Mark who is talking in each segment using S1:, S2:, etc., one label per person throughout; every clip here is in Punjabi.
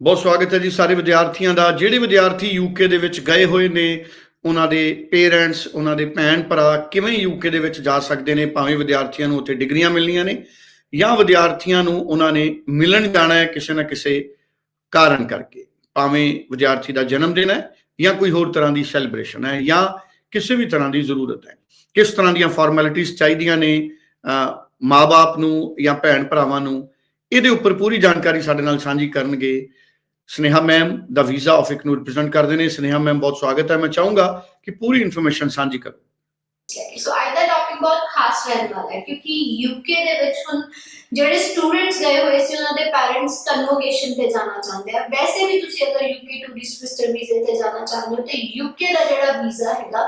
S1: ਬਹੁਤ ਸਵਾਗਤ ਹੈ ਜੀ ਸਾਰੇ ਵਿਦਿਆਰਥੀਆਂ ਦਾ। ਜਿਹੜੇ ਵਿਦਿਆਰਥੀ ਯੂਕੇ ਦੇ ਵਿੱਚ ਗਏ ਹੋਏ ਨੇ, ਉਹਨਾਂ ਦੇ ਪੇਰੈਂਟਸ ਉਹਨਾਂ ਦੇ ਭੈਣ ਭਰਾ ਕਿਵੇਂ ਯੂਕੇ ਦੇ ਵਿੱਚ ਜਾ ਸਕਦੇ ਨੇ? ਭਾਵੇਂ ਵਿਦਿਆਰਥੀਆਂ ਨੂੰ ਉੱਥੇ ਡਿਗਰੀਆਂ ਮਿਲਣੀਆਂ ਨੇ ਜਾਂ ਵਿਦਿਆਰਥੀਆਂ ਨੂੰ ਉਹਨਾਂ ਨੇ ਮਿਲਣ ਜਾਣਾ ਹੈ ਕਿਸੇ ਨਾ ਕਿਸੇ ਕਾਰਨ ਕਰਕੇ। ਭਾਵੇਂ ਵਿਦਿਆਰਥੀ ਦਾ ਜਨਮ ਦਿਨ ਹੈ ਜਾਂ ਕੋਈ ਹੋਰ ਤਰ੍ਹਾਂ ਦੀ ਸੈਲੀਬ੍ਰੇਸ਼ਨ ਹੈ ਜਾਂ ਕਿਸੇ ਵੀ ਤਰ੍ਹਾਂ ਦੀ ਜ਼ਰੂਰਤ ਹੈ। ਕਿਸ ਤਰ੍ਹਾਂ ਦੀਆਂ ਫਾਰਮੈਲਿਟੀਆਂ ਚਾਹੀਦੀਆਂ ਨੇ ਮਾਪੇ ਨੂੰ ਜਾਂ ਭੈਣ ਭਰਾਵਾਂ ਨੂੰ, ਇਹਦੇ ਉੱਪਰ ਪੂਰੀ ਜਾਣਕਾਰੀ ਸਾਡੇ ਨਾਲ ਸਾਂਝੀ ਕਰਨਗੇ। ਸਨੇਹਾ ਮੈਮ ਦਾ ਵੀਜ਼ਾ ਆਫਿਸ ਨੂੰ ਰਿਪਰੈਜ਼ੈਂਟ ਕਰਦੇ ਨੇ। ਸਨੇਹਾ ਮੈਮ ਬਹੁਤ ਸਵਾਗਤ ਹੈ। ਮੈਂ ਚਾਹੂੰਗਾ ਕਿ ਪੂਰੀ ਇਨਫੋਰਮੇਸ਼ਨ ਸਾਂਝੀ ਕਰੋ।
S2: ਸੋ ਅੱਜ ਦਾ ਟੌਪਿਕ ਬਹੁਤ ਖਾਸ ਰਹਿਣ ਵਾਲਾ ਹੈ ਕਿਉਂਕਿ ਯੂਕੇ ਦੇ ਵਿੱਚ ਹੁਣ ਜਿਹੜੇ ਸਟੂਡੈਂਟਸ ਗਏ ਹੋਏ ਸੀ, ਉਹਨਾਂ ਦੇ ਪੈਰੈਂਟਸ ਕਨਵੋਕੇਸ਼ਨ ਤੇ ਜਾਣਾ ਚਾਹੁੰਦੇ ਆ। ਵੈਸੇ ਵੀ ਤੁਸੀਂ ਅਗਰ ਯੂਕੇ ਟੂਰਿਸਟ ਵਿਜ਼ਟਰ ਵੀਜ਼ੇ ਤੇ ਜਾਣਾ ਚਾਹੁੰਦੇ ਹੋ, ਤੇ ਯੂਕੇ ਦਾ ਜਿਹੜਾ ਵੀਜ਼ਾ ਹੈਗਾ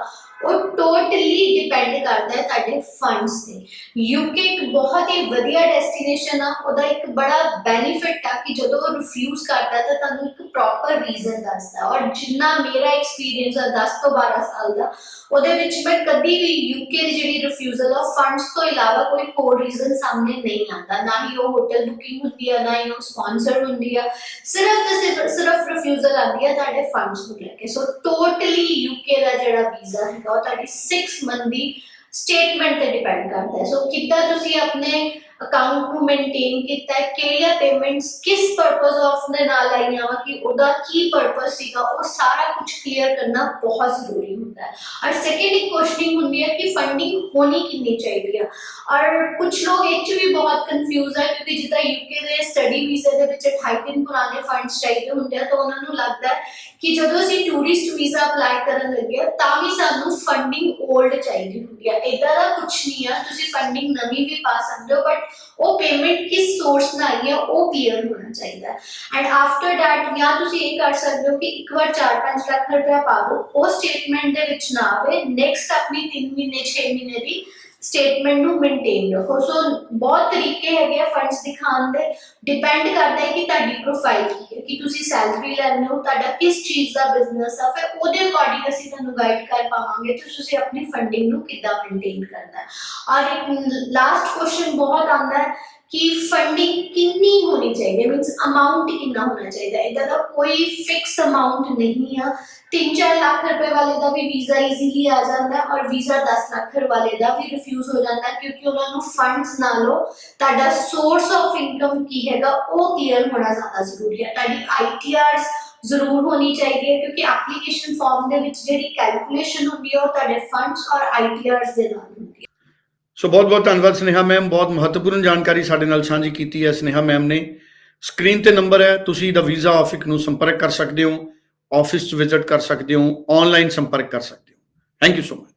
S2: ਉਹ ਟੋਟਲੀ ਡਿਪੈਂਡ ਕਰਦਾ ਹੈ ਤੁਹਾਡੇ ਫੰਡਸ ਤੇ। ਯੂਕੇ ਇੱਕ ਬਹੁਤ ਹੀ ਵਧੀਆ ਡੈਸਟੀਨੇਸ਼ਨ ਆ, ਉਹਦਾ ਇੱਕ ਬੜਾ ਬੈਨੀਫਿਟ ਆ ਕਿ ਜਦੋਂ ਉਹ ਰਿਫਿਊਜ਼ ਕਰਦਾ ਤਾਂ ਤੁਹਾਨੂੰ ਇੱਕ ਪ੍ਰੋਪਰ ਰੀਜ਼ਨ ਦੱਸਦਾ। ਔਰ ਜਿੰਨਾ ਮੇਰਾ ਐਕਸਪੀਰੀਅੰਸ ਆ 10 ਤੋਂ 12 ਸਾਲ ਦਾ, ਉਹਦੇ ਵਿੱਚ ਮੈਂ ਕਦੀ ਵੀ ਯੂਕੇ ਦੀ ਜਿਹੜੀ ਰਿਫਿਊਜ਼ਲ ਆ ਫੰਡਸ ਤੋਂ ਇਲਾਵਾ ਕੋਈ ਹੋਰ ਰੀਜ਼ਨ ਸਾਹਮਣੇ ਨਹੀਂ ਆਉਂਦਾ। ਨਾ ਹੀ ਉਹ ਹੋਟਲ ਬੁਕਿੰਗ ਹੁੰਦੀ ਆ, ਨਾ ਹੀ ਉਹ ਸਪਾਂਸਰ ਹੁੰਦੀ ਆ। ਸਿਰਫ ਤੇ ਸਿਰਫ ਸਿਰਫ ਰਿਫਿਊਜ਼ਲ ਆਉਂਦੀ ਆ ਤੁਹਾਡੇ ਫੰਡਸ ਨੂੰ ਲੈ ਕੇ। ਸੋ ਟੋਟਲੀ ਯੂਕੇ ਦਾ ਜਿਹੜਾ ਵੀਜ਼ਾ ਹੈ ਹੈਗਾ ਉਹ ਤੁਹਾਡੀ 6 ਮੰਥ ਦੀ ਸਟੇਟਮੈਂਟ ਤੇ ਡਿਪੈਂਡ ਕਰਦਾ ਹੈ। ਸੋ ਕਿੱਦਾਂ ਤੁਸੀਂ ਆਪਣੇ ਅਕਾਊਂਟ ਨੂੰ ਮੇਨਟੇਨ ਕੀਤਾ ਹੈ। ਕਿਹੜੀਆਂ ਪੇਮੈਂਟਸ ਕਿਸ ਪਰਪਸ ਆਫ ਦੇ ਨਾਲ ਆਈਆਂ ਵਾ ਕਿ ਉਹਦਾ ਕੀ ਪਰਪਸ ਸੀਗਾ ਉਹ ਸਾਰਾ ਕੁਝ ਕਲੀਅਰ ਕਰਨਾ ਬਹੁਤ ਜ਼ਰੂਰੀ ਹੁੰਦਾ ਹੈ। ਔਰ ਸੈਕੰਡ ਇੱਕ ਕੁਐਸਚਨਿੰਗ ਹੁੰਦੀ ਹੈ ਕਿ ਫੰਡਿੰਗ ਹੋਣੀ ਕਿੰਨੀ ਚਾਹੀਦੀ ਹੈ ਔਰ ਕੁਝ ਲੋਕ ਇਹ 'ਚ ਵੀ ਬਹੁਤ ਕਨਫਿਊਜ਼ ਹੈ ਕਿਉਂਕਿ ਜਿੱਦਾਂ ਯੂਕੇ ਦੇ ਸਟੱਡੀ ਵੀਜ਼ੇ ਦੇ ਵਿੱਚ 28 ਦਿਨ ਪੁਰਾਣੇ ਫੰਡਸ ਚਾਹੀਦੇ ਹੁੰਦੇ ਆ ਤਾਂ ਉਹਨਾਂ ਨੂੰ ਲੱਗਦਾ ਹੈ ਕਿ ਜਦੋਂ ਅਸੀਂ ਟੂਰਿਸਟ ਵੀਜ਼ਾ ਅਪਲਾਈ ਕਰਨ ਲੱਗੇ ਹਾਂ, ਤਾਂ ਵੀ ਸਾਨੂੰ ਫੰਡਿੰਗ 올ਡ ਚਾਹੀਦੀ ਹੁੰਦੀ ਹੈ ਇਦਾਂ ਦਾ ਕੁਝ ਨਹੀਂ ਆ। ਤੁਸੀਂ ਫੰਡਿੰਗ ਨਵੀਂ ਵੀ ਪਾ ਸਕਦੇ ਹੋ ਬਟ ਉਹ ਪੇਮੈਂਟ ਕਿਸ ਸੋਰਸ ਨਾਲ ਆਈ ਹੈ, ਉਹ ਕਲੀਅਰ ਹੋਣਾ ਚਾਹੀਦਾ ਐਂਡ ਆਫਟਰ ਦੈਟ ਜਾਂ ਤੁਸੀਂ ਇਹ ਕਰ ਸਕਦੇ ਹੋ ਕਿ ਇੱਕ ਵਾਰ 4-5 ਲੱਖ ਰੁਪਇਆ ਪਾ ਦਿਓ, ਉਹ ਸਟੇਟਮੈਂਟ ਦੇ ਵਿੱਚ ਨਾ ਆਵੇ ਨੈਕਸਟ ਆਪਣੀ 3 ਮਹੀਨੇ 6 ਮਹੀਨੇ ਦੀ ਸਟੇਟਮੈਂਟ ਨੂੰ ਮੇਨਟੇਨ ਰੱਖੋ। ਸੋ ਬਹੁਤ ਤਰੀਕੇ ਹੈਗੇ ਆ ਫੰਡਸ ਦਿਖਾਉਣ ਦੇ। ਡਿਪੈਂਡ ਕਰਦਾ ਹੈ ਕਿ ਤੁਹਾਡੀ ਪ੍ਰੋਫਾਈਲ ਕੀ ਹੈ, ਕਿ ਤੁਸੀਂ ਸੈਲਰੀ ਲੈਂਦੇ ਹੋ, ਤੁਹਾਡਾ ਕਿਸ ਚੀਜ਼ ਦਾ ਬਿਜ਼ਨਸ ਆ, ਫਿਰ ਉਹਦੇ ਅਕੋਰਡਿੰਗ ਅਸੀਂ ਤੁਹਾਨੂੰ ਗਾਈਡ ਕਰ ਪਾਵਾਂਗੇ ਕਿ ਤੁਸੀਂ ਆਪਣੀ ਫੰਡਿੰਗ ਨੂੰ ਕਿੱਦਾਂ ਮੇਨਟੇਨ ਕਰਨਾ ਔਰ ਇੱਕ ਲਾਸਟ ਕੁਐਸਚਨ ਬਹੁਤ ਆਉਂਦਾ ਹੈ ਕਿ ਫੰਡਿੰਗ ਕਿੰਨੀ ਹੋਣੀ ਚਾਹੀਦੀ ਹੈ ਮੀਨਸ ਅਮਾਉਂਟ ਕਿੰਨਾ ਹੋਣਾ ਚਾਹੀਦਾ ਹੈ? ਇਹਦਾ ਦਾ ਕੋਈ ਫਿਕਸ ਅਮਾਉਂਟ ਨਹੀਂ ਆ। 3-4 ਲੱਖ ਰੁਪਏ ਵਾਲੇ ਦਾ ਵੀ ਵੀਜ਼ਾ ਈਜ਼ੀਲੀ ਆ ਜਾਂਦਾ ਔਰ ਵੀਜ਼ਾ 10 ਲੱਖ ਵਾਲੇ ਦਾ ਵੀ ਰਿਫਿਊਜ਼ ਹੋ ਜਾਂਦਾ ਕਿਉਂਕਿ ਉਹਨਾਂ ਨੂੰ ਫੰਡਸ ਨਾਲੋਂ ਤੁਹਾਡਾ ਸੋਰਸ ਆਫ ਇਨਕਮ ਕੀ ਹੈਗਾ, ਉਹ ਕਲੀਅਰ ਹੋਣਾ ਜ਼ਿਆਦਾ ਜ਼ਰੂਰੀ ਹੈ। ਤੁਹਾਡੀ ਆਈਟੀਆਰਸ ਜ਼ਰੂਰ ਹੋਣੀ ਚਾਹੀਦੀ ਹੈ ਕਿਉਂਕਿ ਐਪਲੀਕੇਸ਼ਨ ਫਾਰਮ ਦੇ ਵਿੱਚ ਜਿਹੜੀ ਕੈਲਕੂਲੇਸ਼ਨ ਹੁੰਦੀ ਹੈ, ਉਹ ਤੁਹਾਡੇ ਫੰਡਸ ਔਰ ਆਈਟੀਆਰਸ ਦੇ ਨਾਲ ਹੁੰਦੀ ਹੈ।
S1: ਸੋ ਬਹੁਤ ਬਹੁਤ ਧੰਨਵਾਦ ਸਨੇਹਾ ਮੈਮ ਬਹੁਤ ਮਹੱਤਵਪੂਰਨ ਜਾਣਕਾਰੀ ਸਾਡੇ ਨਾਲ ਸਾਂਝੀ ਕੀਤੀ ਹੈ ਸਨੇਹਾ ਮੈਮ ਨੇ ਸਕਰੀਨ ਤੇ ਨੰਬਰ ਹੈ ਤੁਸੀਂ ਦਾ ਵੀਜ਼ਾ ਆਫਿਸ ਨੂੰ ਸੰਪਰਕ ਕਰ ਸਕਦੇ ਹੋ ਆਫਿਸ 'ਚ ਵਿਜ਼ਿਟ ਕਰ ਸਕਦੇ ਹੋ ਆਨਲਾਈਨ ਸੰਪਰਕ ਕਰ ਸਕਦੇ ਹੋ ਥੈਂਕ ਯੂ ਸੋ ਮਚ